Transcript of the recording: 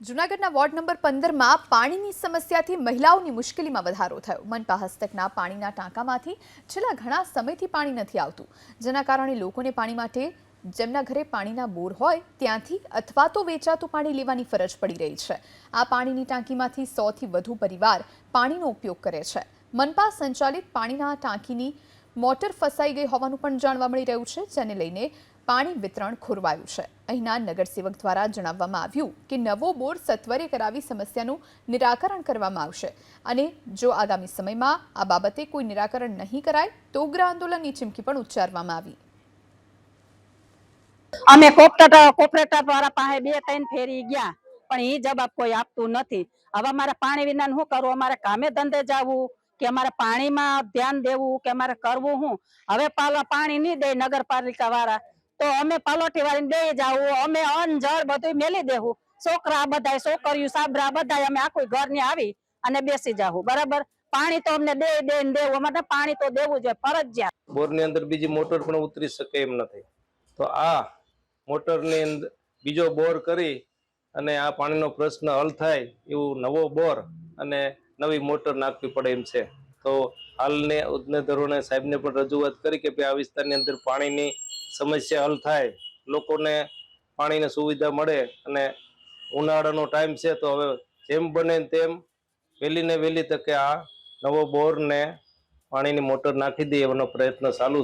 જૂનાગઢના ward number પંદરમાં પાણીની સમસ્યાથી મહિલાઓની મુશ્કેલીમાં વધારો થયો. મનપા હસ્તકના પાણીના ટાંકામાંથી છેલ્લા ઘણા સમયથી પાણી નથી આવતું. જેના કારણે લોકોને પાણી માટે જેમના ઘરે પાણીના બોર હોય ત્યાંથી અથવા તો વેચાતું પાણી લેવાની ફરજ પડી રહી છે. આ પાણીની ટાંકીમાંથી સોથી વધુ પરિવાર પાણીનો ઉપયોગ કરે છે. મનપા સંચાલિત પાણીના ટાંકીની મોટર ફસાઈ ગઈ હોવાનું પણ જાણવા મળી રહ્યું છે, જેને લઈને પાણી વિતરણ ખોરવાયું છે. અહીંના નગરસેવક દ્વારા જણાવવામાં આવ્યું કે નવો બોર સત્વરે કરાવી સમસ્યાનું નિરાકરણ કરવામાં આવશે. અને જો આગામી સમયમાં આ બાબતે કોઈ નિરાકરણ નહીં કરાય, તો ઉગ્ર આંદોલનની ચીમકી પણ ઉચ્ચારવામાં આવી. અમે કોપરેટર વાળા પાસે બે, ત્રણ ફેરી ગયા, પણ એ જવાબ કોઈ આપતું નથી. હવે અમારે પાણી વિના શું કરવું? અમારે કામે ધંધે જવું કે અમારે પાણીમાં ધ્યાન દેવું કે અમારે કરવું શું? હવે પાલા પાણી નહીં દે નગરપાલિકા વાળા. તો અમે પલોઠી વાળીને દઈ જાવું અમે અન્ન બધું મેલી દેવું છોકરા બધા છોકરીઓ, સાબરા બધા અમે આખું ઘરની આવી અને બેસી જાવું બરાબર? પાણી તો અમને દે દે દેવું, અમારે પાણી તો દેવું જોઈએ ફરજિયાત. બોરની અંદર બીજી મોટર પણ ઉતરી શકે એમ નથી. તો આ મોટરની અંદર બીજો બોર કરી અને આ પાણીનો પ્રશ્ન હલ થાય એવું નવો બોર અને નવી મોટર નાખવી પડે એમ છે. તો હાલને ઉદ્નેધરોને સાહેબને પણ રજૂઆત કરી કે ભાઈ આ વિસ્તારની અંદર પાણીની સમસ્યા હલ થાય, લોકોને પાણીની સુવિધા મળે અને ઉનાળાનો ટાઈમ છે, તો હવે જેમ બને તેમ વહેલી ને વહેલી તકે આ નવો બોર ને પાણીની મોટર નાખી દઈએ એવાનો પ્રયત્ન ચાલુ